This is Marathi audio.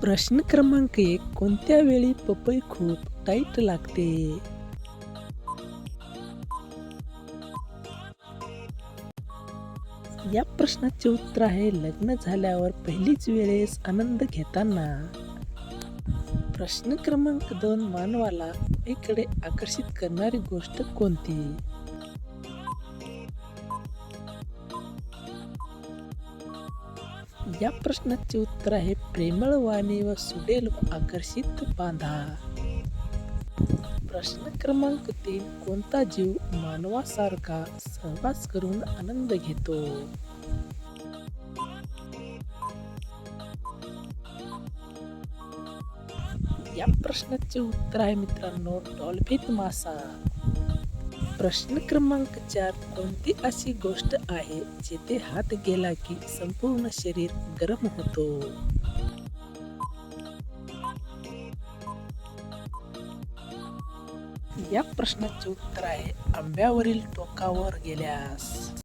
प्रश्न क्रमांक एक कोणत्या वेळी पपई खूप टाईट लागते? या प्रश्नाचे उत्तर आहे लग्न झाल्यावर पहिलीच वेळेस आनंद घेताना. प्रश्न क्रमांक दोन मानवाला पपईकडे आकर्षित करणारी गोष्ट कोणती? या प्रश्नाचे उत्तर आहे प्रेमळ वाणी व सुडेल व आकर्षित बांधा. प्रश्न क्रमांक तीन कोणता जीव मानवासारखा सहवास करून आनंद घेतो? या प्रश्नाचे उत्तर आहे मित्रांनो डॉल्फिन मासा. प्रश्न क्रमांक चार कोणती अशी गोष्ट आहे जिथे हात गेला की संपूर्ण शरीर गरम होतो? या प्रश्नाचे उत्तर आहे आंब्यावरील टोकावर गेल्यास.